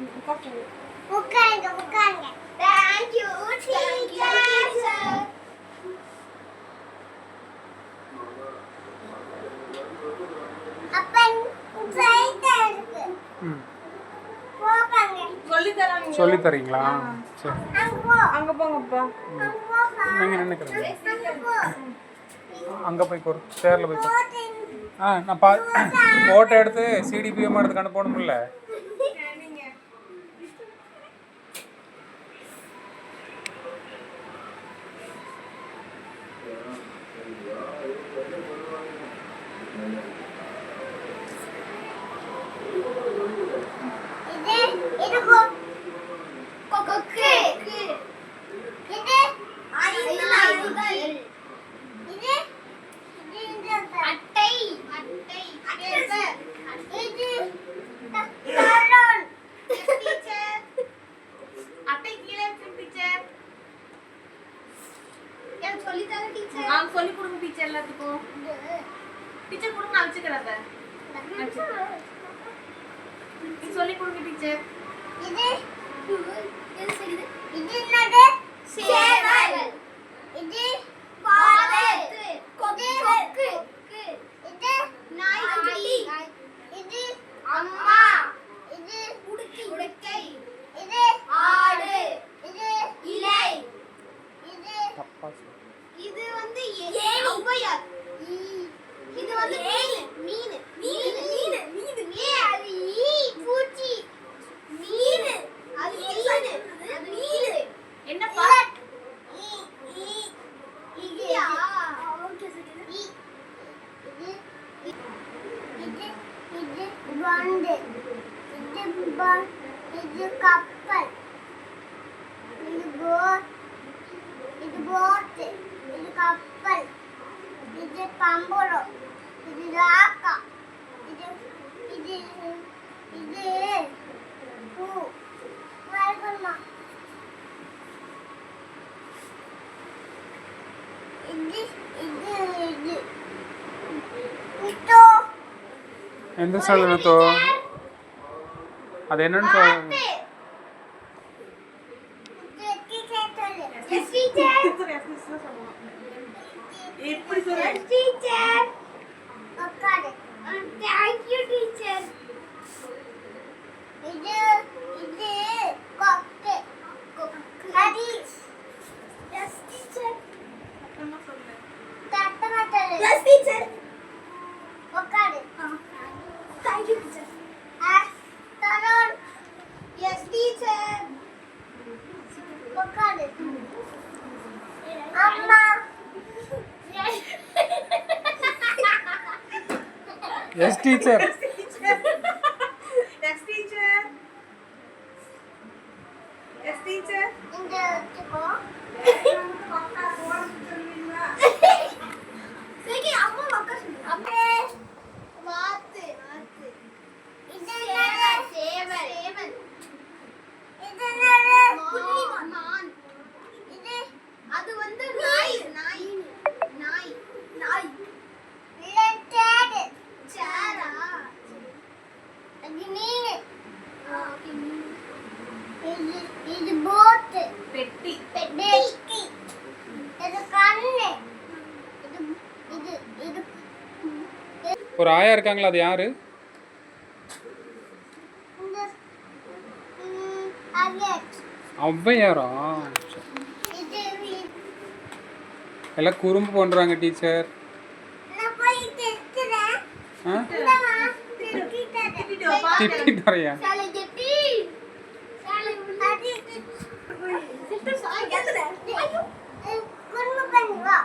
உட்காருங்க. உட்காருங்க thank you teacher அப்பன் சைடுல இருக்கு ம் போகாங்க சொல்லி தராங்க சொல்லி தரீங்களா சரி அங்க போங்கப்பா அங்க போய் கோர் சேரில் போய் போட்டு ஆ நான் பா ஃபோட்டோ எடுத்து சிடிபிஎம் எடுத்து அனுப்பணும்ல இது சொல்லி தர டீச்சர் ஆ சொல்லி கொடுங்க டீச்சர் எல்லாத்துக்கும் டீச்சர் கொடுங்க நான் வச்சுக்கிறத சொல்லி கொடுங்க டீச்சர் இது இது இது என்னது? சேவல். பந்து இது ப இது கப்பல். இது போட் இது போட் இது கப்பல். இது பம்பரம். എന്ത് സാധനത്തോ അതെന്നാണ് സാധനം teacher teacher Yes, teacher. Yes, teacher. Next teacher. Yes, teacher. In the இது இது போட்டு. பெட்டி. இது கண்ணு இது இது இது. ஒரு ஆயா இருக்காங்களா? அது யாரு. ஔவையாரா எல்லாம் குறும்பு பண்ணுறாங்க டீச்சர். திட்டிட்டு வரையா சிஸ்டர் சாய் கேக்குறேன் ஐயோ மர்ம பண்ணி வா